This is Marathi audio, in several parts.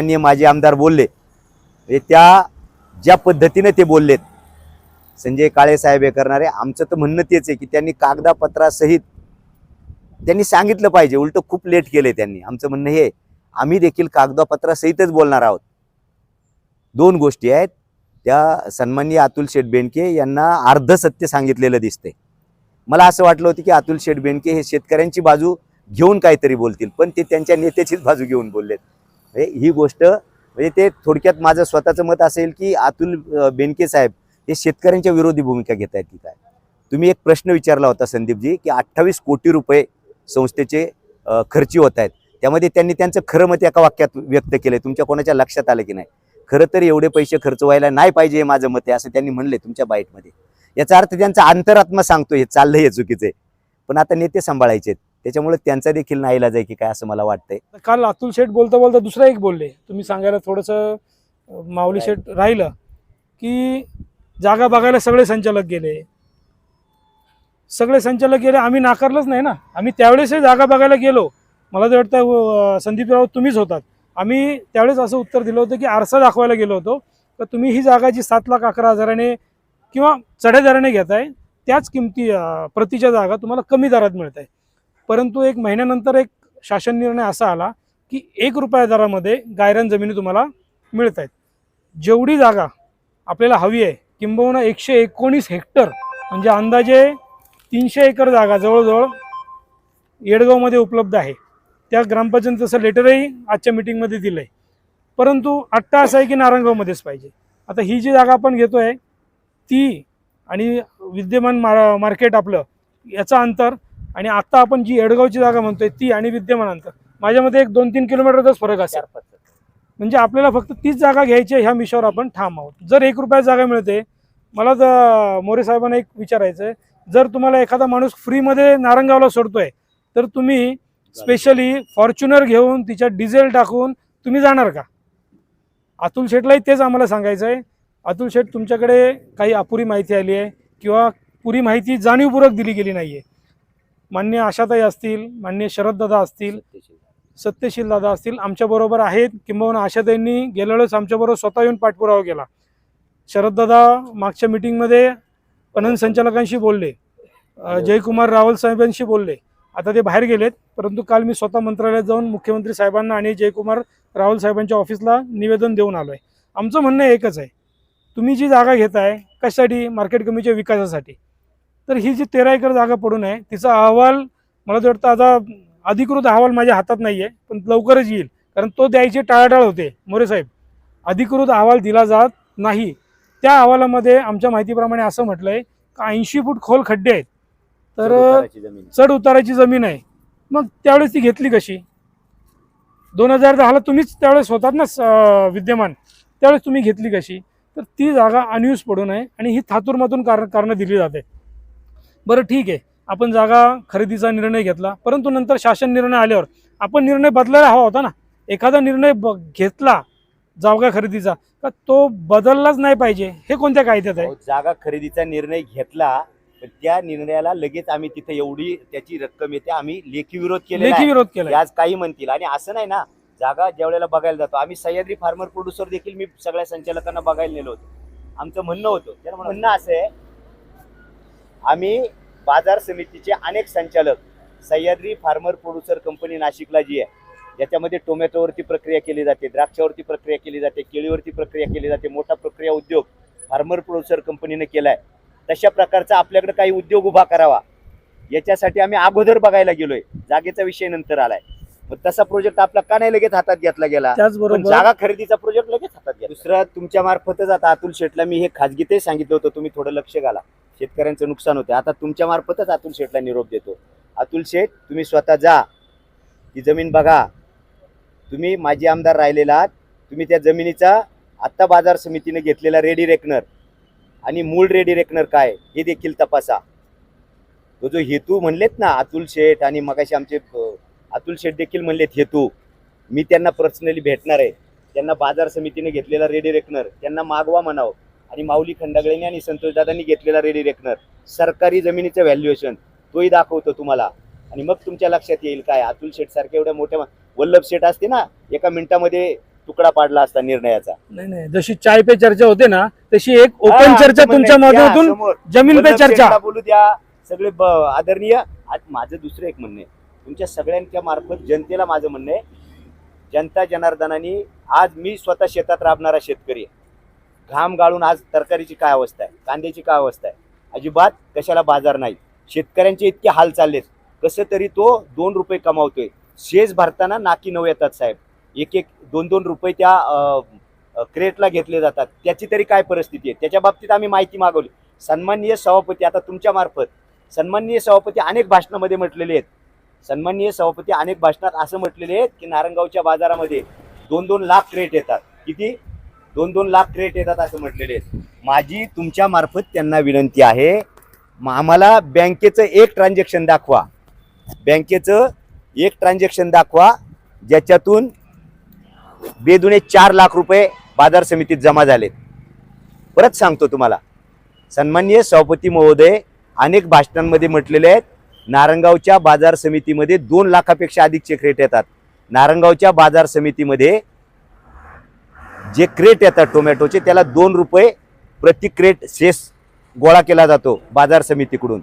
माननीय माजी आमदार बोलले. म्हणजे त्या ज्या पद्धतीने ते बोललेत संजय काळे साहेब हे करणारे आमचं तर म्हणणं तेच आहे की त्यांनी कागदापत्रासहित त्यांनी सांगितलं पाहिजे. उलट खूप लेट केले त्यांनी. आमचं म्हणणं हे आम्ही देखील कागदपत्रासहितच बोलणार आहोत. दोन गोष्टी आहेत. त्या सन्माननीय अतुल शेठ बेनके यांना अर्ध सत्य सांगितलेलं दिसतंय. मला असं वाटलं होतं की अतुल शेठ बेनके हे शेतकऱ्यांची बाजू घेऊन काहीतरी बोलतील पण ते त्यांच्या नेत्याचीच बाजू घेऊन बोललेत. ही गोष्ट म्हणजे ते थोडक्यात माझं स्वतःचं मत असेल की अतुल बेनके साहेब हे शेतकऱ्यांच्या विरोधी भूमिका घेत आहेत की काय तुम्ही एक प्रश्न विचारला होता संदीपजी की अठ्ठावीस कोटी रुपये संस्थेचे खर्ची होत आहेत. त्यामध्ये त्यांनी त्यांचं खरं मत एका वाक्यात व्यक्त केलं तुमच्या कोणाच्या लक्षात आलं की नाही? खरं तर एवढे पैसे खर्च व्हायला नाही पाहिजे हे माझं मत आहे असं त्यांनी म्हणले तुमच्या बाईटमध्ये. याचा अर्थ त्यांचा अंतरात्मा सांगतो हे चाललं हे चुकीचं आहे. पण आता नेते सांभाळायचे आहेत त्याच्यामुळे त्यांचा देखील नाईलाज आहे की काय असं मला वाटतंय. काल अतुल शेठ बोलता बोलता दुसरा एक बोलले. तुम्ही सांगायला थोडंसं माऊली शेठ राहिलं की जागा बघायला सगळे संचालक गेले. सगळे संचालक गेले आम्ही नाकारलंच नाही ना. आम्ही त्यावेळेस जागा बघायला गेलो. मला तर वाटतं संदीप राऊत तुम्हीच होतात. आम्ही त्यावेळेस असं उत्तर दिलं होतं की आरसा दाखवायला गेलो होतो. तर तुम्ही ही जागा जी सात लाख अकरा हजाराने किंवा चढ्या दराने घेताय त्याच किमती प्रतीच्या जागा तुम्हाला कमी दरात मिळत आहे परंतु एक महिन्यानंतर एक शासन निर्णय असा आला की एक रुपया दरामध्ये गायरान जमिनी तुम्हाला मिळत आहेत जेवढी जागा आपल्याला हवी आहे किंबहुना एकशे एकोणीस हेक्टर म्हणजे अंदाजे तीनशे एकर जागा जवळजवळ येडगावमध्ये उपलब्ध आहे. त्या ग्रामपंचायत तसं लेटरही आजच्या मिटिंगमध्ये दिलं आहे परंतु आत्ता असं आहे की नारायणगावमध्येच पाहिजे. आता ही जी जागा आपण घेतो आहे ती आणि विद्यमान मार मार्केट आपलं याचं अंतर आणि आत्ता आपण जी येडगावची जागा म्हणतोय ती आणि विद्यमान अंतर माझ्यामध्ये एक दोन तीन किलोमीटरचाच फरक असेल. म्हणजे आपल्याला फक्त तीच जागा घ्यायची आहे ह्या मिशोवर आपण ठाम आहोत. जर एक रुपयात जागा मिळते मला तर मोरे साहेबांना एक विचारायचं आहे जर तुम्हाला एखादा माणूस फ्रीमध्ये नारंगावला सोडतोय तर तुम्ही स्पेशली फॉर्च्युनर घेऊन तिच्यात डिझेल टाकून तुम्ही जाणार का? अतुल शेठलाही तेच आम्हाला सांगायचं आहे. अतुल शेठ तुमच्याकडे काही अपुरी माहिती आली आहे किंवा पुरी माहिती जाणीवपूर्वक दिली गेली नाही आहे मान्य आशाताई असतील मान्य शरददादा असतील सत्यशील दादा असतील आमच्याबरोबर आहेत. किंबहुना आशाताईंनी गेल्या वेळेस आमच्याबरोबर स्वतः येऊन पाठपुरावा केला. शरददादा मागच्या मिटिंगमध्ये पणन संचालकांशी बोलले. अ, जयकुमार रावल साहेबांशी बोलले. आता ते बाहेर गेलेत परंतु काल मी स्वतः मंत्रालयात जाऊन मुख्यमंत्री साहेबांना आणि जयकुमार रावल साहेबांच्या ऑफिसला निवेदन देऊन आलो आहे आमचं म्हणणं एकच आहे. तुम्ही जी जागा घेताय कशासाठी? मार्केट कमीच्या विकासासाठी. तर ही जी तेरा एकर जागा पडून आहे तिचा अहवाल मला तर वाटतं आता अधिकृत अहवाल माझ्या हातात नाही आहे पण लवकरच येईल. कारण तो द्यायचे टाळाटाळ होते मोरे साहेब. अधिकृत अहवाल दिला जात नाही. त्या अहवालामध्ये आमच्या माहितीप्रमाणे असं म्हटलंय की ऐंशी फूट खोल खड्डे आहेत. तर चढ उताराची जमीन. आहे. मग त्यावेळेस ती घेतली कशी? दोन हजार दहाला तुम्हीच त्यावेळेस होतात ना स- विद्यमान. त्यावेळेस तुम्ही घेतली कशी? तर ती जागा अनयूज पडून आहे आणि ही थातूरमधून कार कारणं दिली जाते. बरं ठीक आहे. आपण जागा खरेदीचा निर्णय घेतला. परंतु नंतर शासन निर्णय आल्यावर आपण निर्णय बदलायला हवा होता ना? एखादा निर्णय घेतला जागा खरेदीचा तर तो बदललाच नाही पाहिजे? हे कोणत्या कायद्यात आहे? जागा खरेदीचा निर्णय घेतला त्या निर्णयाला लगेच आम्ही तिथे एवढी त्याची रक्कम येते आम्ही लेखी विरोध केलेला लेखी. विरोध केला आज काही म्हणतील. आणि असं नाही ना जागा ज्या वेळेला बघायला जातो आम्ही सह्याद्री फार्मर प्रोड्युसर देखील मी सगळ्या संचालकांना बघायला नेलो होतो. आमचं म्हणणं होतं म्हणणं असं आहे आम्ही बाजार समितीचे अनेक संचालक सह्याद्री फार्मर प्रोड्युसर कंपनी नाशिकला जी आहे याच्यामध्ये टोमॅटोवरती प्रक्रिया केली जाते द्राक्षावरती प्रक्रिया केली जाते केळीवरती प्रक्रिया केली जाते मोठा प्रक्रिया उद्योग फार्मर प्रोड्युसर कंपनीने आहे तशा प्रकारचा आपल्याकडे काही उद्योग उभा करावा याच्यासाठी आम्ही अगोदर बघायला गेलोय. जागेचा विषय नंतर आलाय. आहे तसा प्रोजेक्ट आपला का नाही लगेच हातात घेतला गेला? पण त्याचबरोबर जागा खरेदीचा प्रोजेक्ट लगेच हातात घ्या दुसरं तुमच्या मार्फतच आता अतुल शेठला मी हे खाजगीतही सांगितलं होतं तुम्ही थोडं लक्ष घाला. शेतकऱ्यांचं नुकसान होतं आता तुमच्या मार्फतच अतुल शेठला निरोप देतो. अतुल शेठ तुम्ही स्वतः जा. ती जमीन बघा. तुम्ही माजी आमदार राहिलेला आहात. तुम्ही त्या जमिनीचा आत्ता बाजार समितीने घेतलेला रेडी रेकनर आणि मूळ रेडी रेकनर काय? हे देखील तपासा. तो जो हेतू म्हणलेत ना अतुल शेठ आणि मगाशी आमचे अतुल शेठ देखील म्हणलेत हेतू मी त्यांना पर्सनली भेटणार आहे. त्यांना बाजार समितीने घेतलेला रेडी रेकनर त्यांना मागवा म्हणावं. आणि माऊली खंडागळेने आणि संतोषदादांनी घेतलेला रेडी रेकनर सरकारी जमिनीचं व्हॅल्युएशन तोही दाखवतो तुम्हाला. आणि मग तुमच्या लक्षात येईल काय अतुल शेठ सारख्या एवढ्या मोठ्या वल्लभ शेठ असते ना एका मिनिटामध्ये तुकडा पाडला असता निर्णयाचा. नाही नाही जशी चाय पे चर्चा होते ना तशी एक ओपन चर्चा तुमच्या माध्यमातून जमीन पे चर्चा. बोलू द्या सगळे आदरणीय. आज माझं दुसरं एक म्हणणं आहे. तुमच्या सगळ्यांच्या मार्फत जनतेला माझं म्हणणं आहे जनता जनार्दनाने आज मी स्वतः शेतात राबणारा शेतकरी आहे. घाम गाळून आज तरकारीची काय अवस्था आहे? कांद्याची काय अवस्था आहे? अजिबात कशाला बाजार नाही. शेतकऱ्यांचे इतके हाल चाललेत. कसं तरी तो दोन रुपये कमावतोय. शेज भरताना नाकी नऊ येतात साहेब. एक एक दोन दोन रुपये त्या क्रेटला घेतले जातात. त्याची तरी काय परिस्थिती आहे? त्याच्या बाबतीत आम्ही माहिती मागवली. सन्माननीय सभापती आता तुमच्या मार्फत. सन्माननीय सभापती अनेक भाषणामध्ये म्हटलेले आहेत. सन्माननीय सभापती अनेक भाषणात असं म्हटलेले आहेत की नारंगावच्या बाजारामध्ये दोन दोन लाख क्रेट येतात. किती? दोन दोन लाख क्रेट येतात असं म्हटलेले आहेत. माझी तुमच्या मार्फत त्यांना विनंती आहे. आम्हाला बँकेचं एक ट्रान्झॅक्शन दाखवा. बँकेचं एक ट्रान्झॅक्शन दाखवा ज्याच्यातून बेदुने चार लाख रुपये बाजार समितीत जमा झालेत. परत सांगतो तुम्हाला. सन्माननीय सभापती महोदय अनेक भाषणांमध्ये म्हटलेले आहेत नारंगावच्या बाजार समितीमध्ये दोन लाखापेक्षा अधिकचे क्रेट येतात. नारंगावच्या बाजार समितीमध्ये जे क्रेट येतात टोमॅटोचे त्याला दोन रुपये प्रति क्रेट शेस गोळा केला जातो बाजार समितीकडून.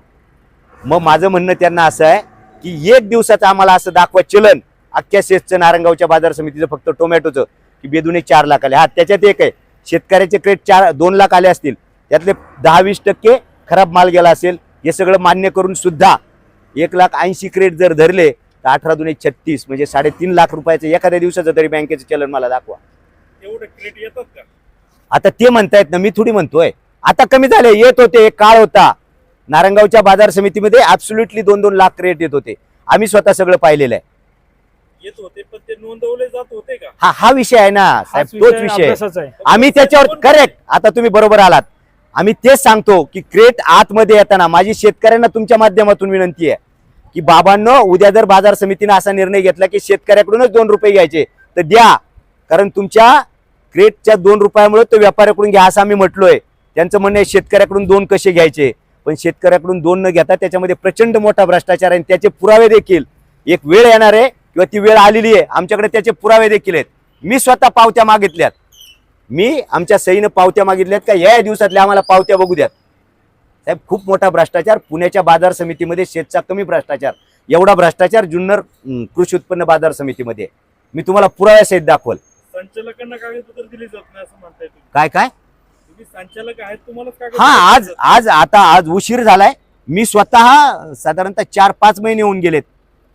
मग माझं म्हणणं त्यांना असं आहे की एक दिवसाचं आम्हाला असं दाखवा चलन. अख्ख्या सेसचं नारंगावच्या बाजार समितीचं फक्त टोमॅटोचं की बेदुने चार लाख आले. हा त्याच्यात एक आहे. शेतकऱ्याचे क्रेट चार दोन लाख आले असतील. त्यातले दहा वीस टक्के खराब माल गेला असेल. हे सगळं मान्य करून सुद्धा एक लाख ऐंशी क्रेट जर धरले तर अठरा दुने छत्तीस म्हणजे साडेतीन लाख रुपयाचं एखाद्या दिवसाचं तरी बँकेचं चलन मला दाखवा. एवढे क्रेट येतात का? आता ते म्हणतायत ना मी थोडी म्हणतोय. आता कमी झाले येत होते एक काळ होता. नारंगावच्या बाजार समितीमध्ये ऍब्सोल्युटली दोन दोन लाख क्रेट येत होते. आम्ही स्वतः सगळं पाहिलेलं आहे. येत होते पण ते नोंदवले जात होते का? हा हा विषय आहे ना साहेब तोच विषय आहे. अभ्यासाचा आहे. आम्ही त्याच्यावर करेक्ट आता तुम्ही बरोबर आलात. आम्ही तेच सांगतो की क्रेट आतमध्ये येताना माझी शेतकऱ्यांना तुमच्या माध्यमातून विनंती आहे की बाबांनो उद्या जर बाजार समितीनं असा निर्णय घेतला की शेतकऱ्याकडूनच दोन रुपये घ्यायचे तर द्या. कारण तुमच्या क्रेटच्या दोन रुपयामुळे तो व्यापाऱ्याकडून घ्या असं आम्ही म्हटलोय. त्यांचं म्हणणं आहे शेतकऱ्याकडून दोन कसे घ्यायचे? पण शेतकऱ्याकडून दोन न घेता त्याच्यामध्ये प्रचंड मोठा भ्रष्टाचार आहे आणि त्याचे पुरावे देखील. एक वेळ येणार आहे किंवा ती वेळ आलेली आहे. आमच्याकडे त्याचे पुरावे देखील आहेत. मी स्वतः पावत्या मागितल्यात. मी आमच्या सईनं पावत्या मागितल्यात का? या दिवसातल्या आम्हाला पावत्या बघू द्यात. साहेब खूप मोठा भ्रष्टाचार. पुण्याच्या बाजार समितीमध्ये शेतचा कमी भ्रष्टाचार. एवढा भ्रष्टाचार जुन्नर कृषी उत्पन्न बाजार समितीमध्ये. मी तुम्हाला पुराव्यासहित दाखवल. संचालकांना कागदपत्र दिली जात नाही असं म्हणताय तुम्ही. काय काय? तुम्ही संचालक आहेत तुम्हाला हा आज आज आता आज उशीर झालाय. मी स्वतः साधारणतः चार पाच महिने होऊन गेलेत.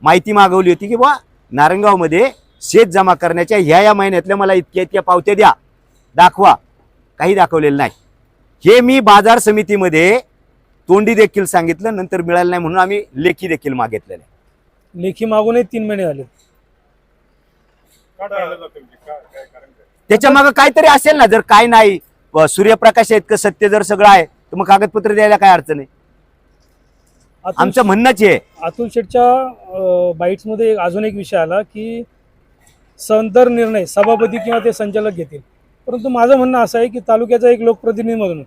माहिती मागवली होती की बा नारंगावमध्ये शेत जमा करण्याच्या ह्या या महिन्यातल्या मला इतक्या इतक्या पावत्या द्या. दाखवा. काही दाखवलेलं नाही. हे मी बाजार समितीमध्ये तोंडी देखील सांगितलं नंतर मिळालं नाही म्हणून आम्ही लेखी देखील मागितलेले लेखी मागूनही तीन महिने झाले. त्याच्यामागे काहीतरी असेल ना जर काय नाही व सूर्यप्रकाश आहेत का सत्य जर सगळं आहे तर मग कागदपत्र द्यायला काय अडचण आहे? अतुल आमचं म्हणणंच आहे. अतुल शेठच्या बाईट्समध्ये एक- अजून एक विषय आला की संतर निर्णय सभापती किंवा ते संचालक घेतील. परंतु माझं म्हणणं असं आहे की तालुक्याचा एक लोकप्रतिनिधी म्हणून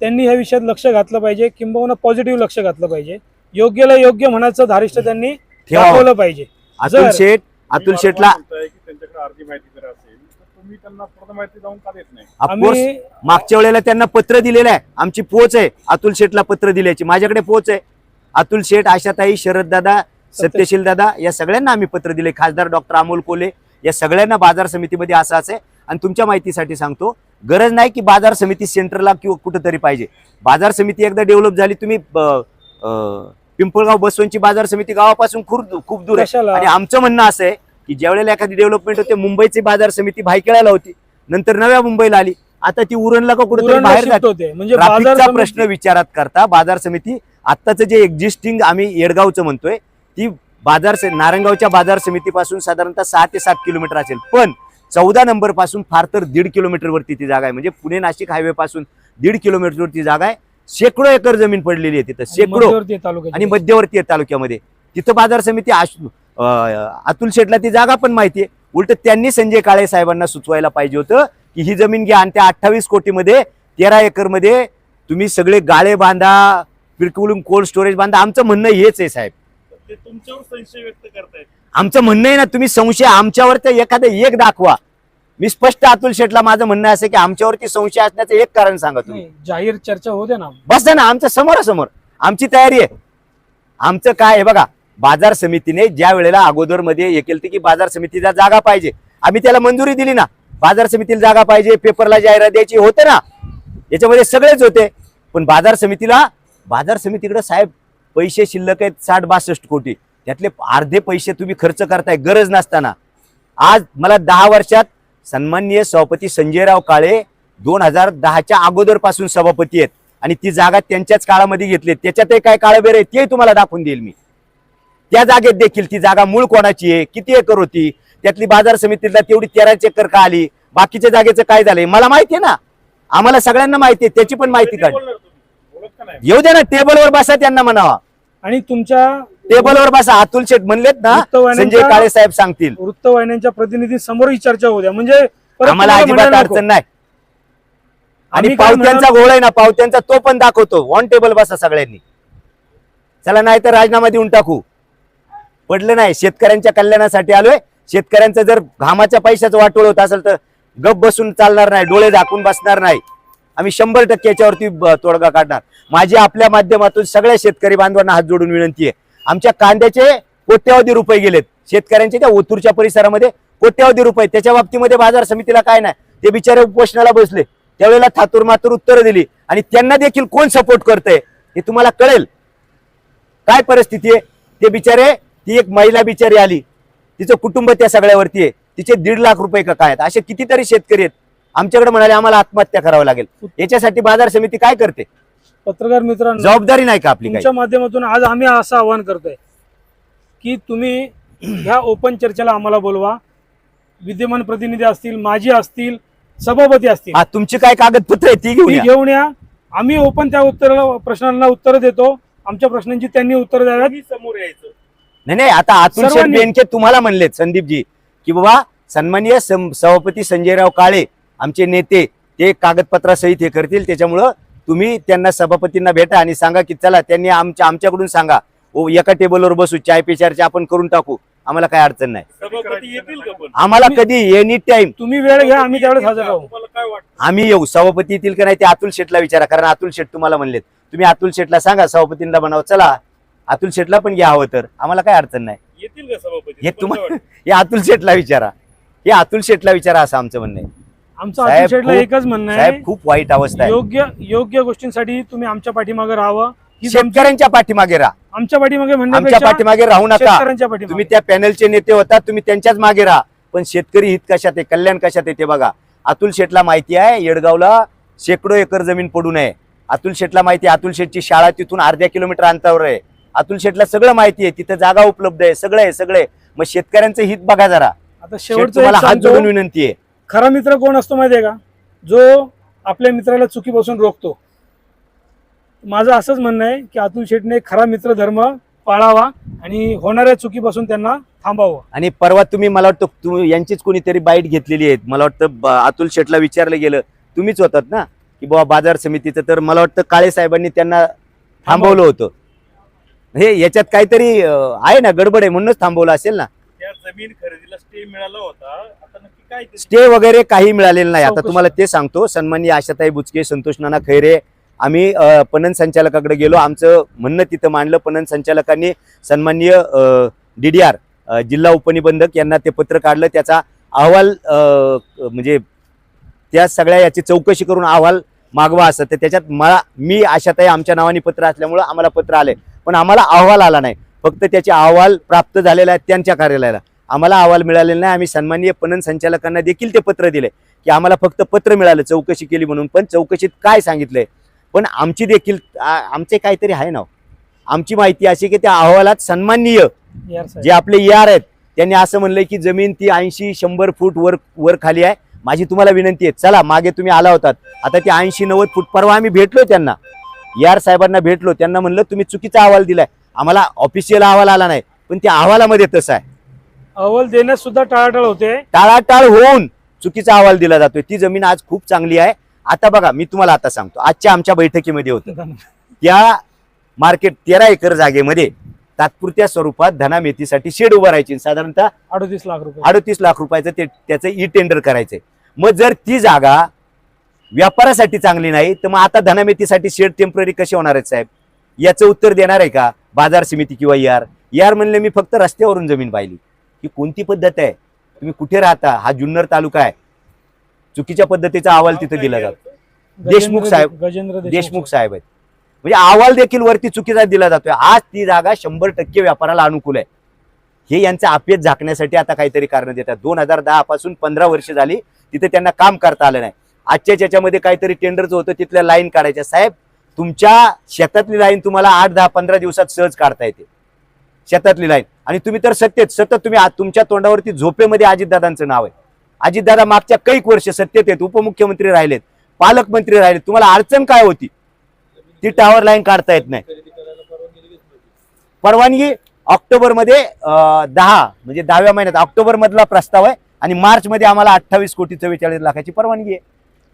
त्यांनी ह्या विषयात लक्ष घातलं पाहिजे किंबहुना पॉझिटिव्ह लक्ष घातलं पाहिजे. योग्यला योग्य म्हणायचं धारिष्ट त्यांनी दाखवलं पाहिजे. अतुल शेठ अतुल शेठला वारंवार म्हणताय की त्यांच्याकडे अर्धी माहिती जर असेल तर तुम्ही त्यांना पूर्ण माहिती जाऊन का देत नाही? ऑफकोर्स आम्ही मागच्या वेळेला त्यांना पत्र दिलेलं आहे. आमची पोच आहे अतुल शेठला पत्र दिल्याची. माझ्याकडे पोच आहे. अतुल शेठ आशाताई शरद दादा सत्यशील दादा या सगळ्यांना आम्ही पत्र दिले. खासदार डॉक्टर अमोल कोले या सगळ्यांना बाजार समितीमध्ये असं असं आहे. आणि तुमच्या माहितीसाठी सांगतो गरज नाही की बाजार समिती सेंटरला किंवा कुठंतरी पाहिजे. बाजार समिती एकदा डेव्हलप झाली तुम्ही पिंपळगाव बसवंची बाजार समिती गावापासून खूप खूप दूर आहे. आणि आमचं म्हणणं असं आहे की ज्या वेळेला एखादी डेव्हलपमेंट होते मुंबईची बाजार समिती भायखेळ्याला होती. नंतर नव्या मुंबईला आली. आता ती उरणला का कुठेतरी बाहेर जाते. होते. म्हणजे प्रश्न विचारात करता बाजार समिती आत्ताचं जे एक्झिस्टिंग आम्ही येडगावचं म्हणतोय ती बाजार नारंगावच्या बाजार समितीपासून साधारणतः सहा ते सात किलोमीटर असेल. पण चौदा नंबरपासून फार तर दीड किलोमीटर वरती ती जागा आहे. म्हणजे पुणे नाशिक हायवे पासून दीड किलोमीटर वरती जागा आहे. शेकडो एकर जमीन पडलेली आहे तिथं. शेकडो मध्यवर्ती आहे तालुक्याची. आणि मध्यवर्ती आहे तालुक्यामध्ये. तिथं बाजार समिती अतुल शेठला ती जागा पण माहिती आहे. उलट त्यांनी संजय काळे साहेबांना सुचवायला पाहिजे होतं की ही जमीन घ्या आणि त्या अठ्ठावीस कोटीमध्ये तेरा एकरमध्ये तुम्ही सगळे गाळे बांधा बिरकुलून कोल्ड स्टोरेज बांधा. आमचं म्हणणं हेच आहे साहेब. ते तुमच्यावर संशय व्यक्त करतायत. आमचं म्हणणं आहे ना तुम्ही संशय आमच्यावर तर एखादं एक दाखवा. मी स्पष्ट अतुल शेठला माझं म्हणणं असं की आमच्यावरती संशय असण्याचं एक कारण सांगा तुम्ही. जाहीर चर्चा होते ना बस ना आमच्या समोरासमोर. आमची तयारी आहे. आमचं काय आहे बघा बाजार समितीने ज्या वेळेला अगोदरमध्ये हे केलं की बाजार समितीला जागा पाहिजे. आम्ही त्याला मंजुरी दिली ना. बाजार समितीला जागा पाहिजे पेपरला जाहिरात द्यायची होते ना. याच्यामध्ये सगळेच होते. पण बाजार समितीला बाजार समितीकडे साहेब पैसे शिल्लक आहेत साठ बासष्ट कोटी. त्यातले अर्धे पैसे तुम्ही खर्च करताय गरज नसताना. आज मला दहा वर्षात सन्माननीय सभापती संजयराव काळे दोन हजार दहाच्या अगोदरपासून सभापती आहेत. आणि ती जागा त्यांच्याच काळामध्ये घेतली त्याच्यातही काय काळबेर आहे ते तुम्हाला दाखवून देईल मी. त्या जागेत देखील ती जागा मूळ कोणाची आहे किती एकर होती त्यातली बाजार समितीला तेवढी तेराच एकर का आली बाकीच्या जागेचं काय झालंय मला माहिती आहे ना. आम्हाला सगळ्यांना माहिती आहे त्याची पण माहिती काढ. येऊ द्या ना टेबलवर बसा त्यांना म्हणावा. आणि तुमच्या टेबलवर बसा अतुल शेठ म्हणलेत ना संजय काळे साहेब सांगतील. वृत्तवाहिन्यांच्या प्रतिनिधी समोर ही चर्चा होऊ द्या. म्हणजे आम्हाला अजिबात. अडचण नाही. आणि पावत्यांचा घोळ आहे ना पावत्यांचा तो पण दाखवतो. ऑन टेबल बसा सगळ्यांनी. चला नाही तर राजीनामा देऊन टाकू. पडलं नाही शेतकऱ्यांच्या कल्याणासाठी आलोय. शेतकऱ्यांचं जर घामाच्या पैशाचं वाटोळ होत असेल तर गप बसून चालणार नाही डोळे झाकून बसणार नाही. आम्ही शंभर टक्के याच्यावरती तोडगा काढणार. माझी आपल्या माध्यमातून सगळ्या शेतकरी बांधवांना हात जोडून विनंती आहे. आमच्या कांद्याचे कोट्यावधी रुपये गेलेत. शेतकऱ्यांचे त्या ओतूरच्या परिसरामध्ये कोट्यावधी रुपये. त्याच्या बाबतीमध्ये बाजार समितीला काय नाही. ते बिचारे उपोषणाला बसले त्यावेळेला थातूर मातूर उत्तरं दिली आणि त्यांना देखील कोण सपोर्ट करतंय हे तुम्हाला कळेल. काय परिस्थिती आहे? ते बिचारे ती एक महिला बिचारी आली. तिचं कुटुंब त्या सगळ्यावरती आहे. तिचे दीड लाख रुपये का काय आहेत? असे कितीतरी शेतकरी आहेत. आमच्याकडे म्हणाले आम्हाला आत्महत्या करावं लागेल. याच्यासाठी बाजार समिती काय करते? पत्रकार मित्रांनो जबाबदारी नाही का आपली काही? तुमच्या माध्यमातून आज आम्ही असं आवाहन करतोय की तुम्ही ह्या ओपन चर्चेला आम्हाला बोलवा. विद्यमान प्रतिनिधी असतील माजी असतील सभापती असतील. हा तुमची काय कागदपत्र आहे ती घेऊन ती या. घेऊन या. आम्ही ओपन त्या उत्तराला प्रश्नांना उत्तर देतो. आमच्या प्रश्नांची त्यांनी उत्तर द्याव्यात. समोर यायचं. नाही नाही आता अतुल शेठ सर्वांनी- बेनके तुम्हाला म्हणलेत संदीपजी की बाबा सन्माननीय सम- सभापती संजयराव काळे आमचे नेते ते कागदपत्रासहित हे करतील त्याच्यामुळं तुम्ही त्यांना सभापतींना भेटा आणि सांगा की चला त्यांनी आमच्या आमच्याकडून सांगा. ओ एका टेबलवर बसू चाय पे चर्चा आपण करून टाकू. आम्हाला काय अडचण नाही. सभापती येतील का पण? आम्हाला कधी एनी टाइम तुम्ही वेळ घ्या आम्ही त्यावेळेस हजर राहू. तुम्हाला काय वाटतं? आम्ही येऊ. सभापती येतील का नाही ते अतुल शेठला विचारा कारण अतुल शेठ तुम्हाला म्हणलेत. तुम्ही अतुल शेठला सांगा सभापतींना बनाव चला अतुल शेठला पण घ्या हवं तर. आम्हाला काय अडचण नाही. येतील का सभापती? हे तुम्हाला? हे अतुल शेठला विचारा. हे अतुल शेठला विचारा असं आमचं म्हणणं आहे. आमचं साहेब, खूप- एकच म्हणणं साहेब आहे खूप वाईट अवस्था आहे. योग्य योग्य गोष्टींसाठी तुम्ही आमच्या पाठीमागे राहावं. आमची- शेतकऱ्यांच्या पाठीमागे राहा. आमच्या पाठीमागे आमच्या म्हणण्यापेक्षा पाठीमागे राहू नका. शेतकऱ्यांच्या पाठीमागे. तुम्ही त्या पॅनलचे नेते होता तुम्ही त्यांच्याच मागे राहा. पण शेतकरी हित कशात आहे? कल्याण कशात आहे ते बघा. अतुल शेठला माहिती आहे येडगावला शेकडो एकर जमीन पडून आहे अतुल शेठला माहिती आहे अतुल शेठची शाळा तिथून अर्ध्या किलोमीटर अंतरावर आहे. अतुल शेठला सगळं माहिती आहे तिथं जागा उपलब्ध आहे सगळं आहे सगळे मग शेतकऱ्यांचं हित बघा जरा. आता शेठ शेवटचं तुम्हाला हात सांगतो, जोडून विनंती आहे. खरा मित्र कोण असतो माहिती आहे का? जो आपल्या मित्राला चुकीपासून रोखतो. माझं असंच म्हणणं आहे की अतुल शेटने खरा मित्र धर्म पाळावा आणि होणाऱ्या चुकीपासून त्यांना थांबावं. आणि परवा तुम्ही मला वाटतं यांचीच कोणीतरी बाईट घेतलेली आहे मला वाटतं ब- अतुल शेठला विचारलं गेलं. तुम्हीच होतात ना? की बाबा बाजार समितीचं तर मला वाटतं काळे साहेबांनी त्यांना थांबवलं होतं. हे याच्यात काहीतरी अं, आहे ना गडबड आहे म्हणूनच थांबवलं असेल ना? जमीन खरेदीला स्टे मिळाला होता. आता नक्की काय ते? स्टे वगैरे काही मिळालेलं नाही. आता चौकशी. तुम्हाला ते सांगतो. सन्माननीय आशाताई बुचके संतोष नाना खैरे. आम्ही अं, पणन संचालकाकडे गेलो. आमचं म्हणणं तिथं मांडलं. पणन संचालकांनी सन्माननीय डी डी आर जिल्हा उपनिबंधक यांना ते पत्र काढलं. त्याचा अहवाल अं, म्हणजे त्या सगळ्या याची चौकशी करून अहवाल मागवा असं. तर त्याच्यात मला मी आशाताई आमच्या नावाने पत्र असल्यामुळं आम्हाला पत्र आले पण आम्हाला अहवाल आला नाही. फक्त त्याचे अहवाल प्राप्त झालेले आहेत त्यांच्या कार्यालयाला. आम्हाला अहवाल मिळालेला नाही. आम्ही सन्माननीय पणन संचालकांना देखील ते पत्र दिले की आम्हाला फक्त पत्र मिळालं चौकशी केली म्हणून. पण चौकशीत काय सांगितलंय? पण आमची देखील आमचे काहीतरी आहे ना हो. आमची माहिती अशी की त्या अहवालात सन्माननीय जे आपले यार आहेत त्यांनी असं म्हणलंय की जमीन ती ऐंशी शंभर फूट वर वर खाली आहे. माझी तुम्हाला विनंती आहे चला मागे तुम्ही आला होतात. आता ती ऐंशी नव्वद फूट परवा आम्ही भेटलो त्यांना. यार साहेबांना भेटलो. त्यांना म्हणलं तुम्ही चुकीचा अहवाल दिलाय. आम्हाला ऑफिशियल अहवाल आला नाही पण त्या अहवालामध्ये तसं आहे. अहवाल देण्यास सुद्धा टाळाटाळ होते. टाळाटाळ होऊन चुकीचा अहवाल दिला जातोय. ती जमीन आज खूप चांगली आहे. आता बघा मी तुम्हाला आता सांगतो. आजच्या आमच्या बैठकीमध्ये होतं. त्या मार्केट तेरा एकर जागेमध्ये तात्पुरत्या स्वरूपात धनामेतीसाठी शेड उभारायची साधारणतः अडतीस लाख रुपये. अडतीस लाख रुपयाचं ते त्याचं ई टेंडर करायचंय. मग जर ती जागा व्यापारासाठी चांगली नाही तर मग आता धनामेतीसाठी शेड टेंपररी कसे होणार आहेत साहेब? याचं उत्तर देणार आहे का? बाजार समिती किंवा यार यार म्हणले मी फक्त रस्त्यावरून जमीन पाहिली. ही कोणती पद्धत आहे? तुम्ही कुठे राहता? हा जुन्नर तालुका आहे. चुकीच्या पद्धतीचा अहवाल तिथे दिला जातो. देशमुख साहेब- गजेंद्र देशमुख साहेब. आहेत. म्हणजे अहवाल देखील वरती चुकीचा दिला जातोय. आज ती जागा शंभर टक्के व्यापाराला अनुकूल आहे. हे यांचं अपेच झाकण्यासाठी आता काहीतरी कारण देतात. दोन हजार दहा पासून पंधरा वर्ष झाली तिथे त्यांना काम करता आलं नाही. आजच्या याच्यामध्ये काहीतरी टेंडरचं होतं तिथल्या लाईन काढायच्या. साहेब तुमच्या शेतातली लाईन तुम्हाला आठ दहा पंधरा दिवसात सहज काढता येते. शेतातली लाईन. आणि तुम्ही तर सत्तेत सतत तुम्ही आ- तुमच्या तोंडावरती झोपेमध्ये अजितदादांचं नाव आहे. अजितदादा मागच्या कैक वर्ष सत्तेत आहेत. उपमुख्यमंत्री राहिलेत. पालकमंत्री राहिलेत. तुम्हाला अडचण काय होती? ती टावर लाईन काढता येत नाही. परवानगी ऑक्टोबरमध्ये दहा म्हणजे दहाव्या महिन्यात. ऑक्टोबर मधला प्रस्ताव आहे आणि मार्च मध्ये आम्हाला अठ्ठावीस कोटी चव्वेचाळीस लाखाची परवानगी आहे.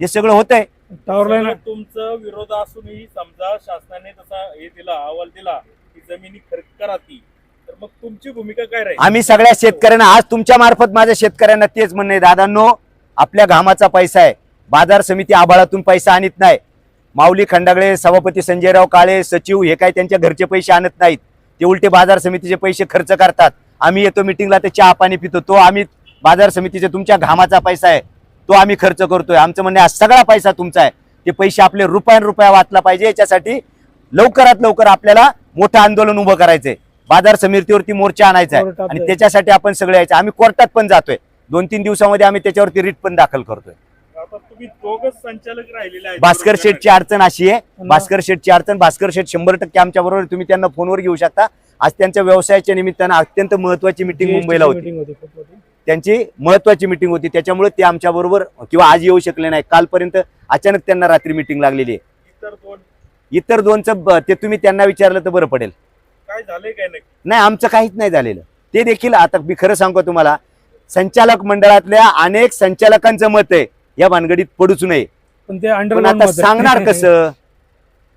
हे सगळं होत आहे टॉवर लाईन तुमचं विरोध असूनही समजा शासनाने तसा हे दिला अहवाल दिला की जमिनी खरेदी करा ती मग तुमची भूमिका काय राहील? आम्ही सगळ्या शेतकऱ्यांना आज तुमच्या मार्फत माझ्या शेतकऱ्यांना तेच म्हणणे दादांनो आपल्या घामाचा पैसा आहे. बाजार समिती आभाळातून पैसा आणत नाही. माऊली खंडागळे सभापती संजयराव काळे सचिव हे काय त्यांच्या घरचे पैसे आणत नाहीत. ते उलटे बाजार समितीचे पैसे खर्च करतात. आम्ही येतो मिटिंगला ते चहा पाणी पितो. तो आम्ही बाजार समितीचे तुमच्या घामाचा पैसा आहे. तो आम्ही खर्च करतोय. आमचं म्हणणे हा सगळा पैसा तुमचा आहे. ते पैसे आपले रुपयान रुपया वाचला पाहिजे. याच्यासाठी लवकरात लवकर आपल्याला मोठं आंदोलन उभं करायचंय. बाजार समितीवरती मोर्चा आणायचा आहे. आणि. त्याच्यासाठी आपण सगळे यायचं. आम्ही कोर्टात पण जातोय. दोन तीन दिवसामध्ये आम्ही त्याच्यावरती रिट पण दाखल करतोय. आता तुम्ही दोघच संचालक राहिलेले आहेत. भास्कर शेठची अडचण अशी आहे. भास्कर शेठची अडचण भास्कर शेठ शंभर टक्के आमच्या बरोबर तुम्ही त्यांना फोनवर घेऊ शकता. आज त्यांच्या व्यवसायाच्या निमित्तानं अत्यंत महत्वाची मिटिंग मुंबईला होती. त्यांची महत्वाची मिटिंग होती. त्याच्यामुळे ते आमच्या बरोबर किंवा आज येऊ शकले नाही. कालपर्यंत अचानक त्यांना रात्री मिटिंग लागलेली आहे. इतर दोन. इतर दोनचं ते तुम्ही त्यांना विचारलं तर बरं पडेल. काय झाले काय नक्की? नाही आमचं काहीच नाही झालेलं. ते देखील आता मी खरं सांगतो तुम्हाला संचालक मंडळातल्या अनेक संचालकांचं मत आहे या भानगडीत पडूच नये. पण ते पण अंडरग्राऊंड आता सांगणार कसं?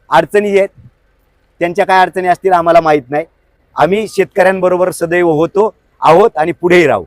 अडचणी आहेत. त्यांच्या काय अडचणी असतील आम्हाला माहीत नाही. आम्ही शेतकऱ्यांबरोबर सदैव होतो आहोत आणि पुढेही राहू.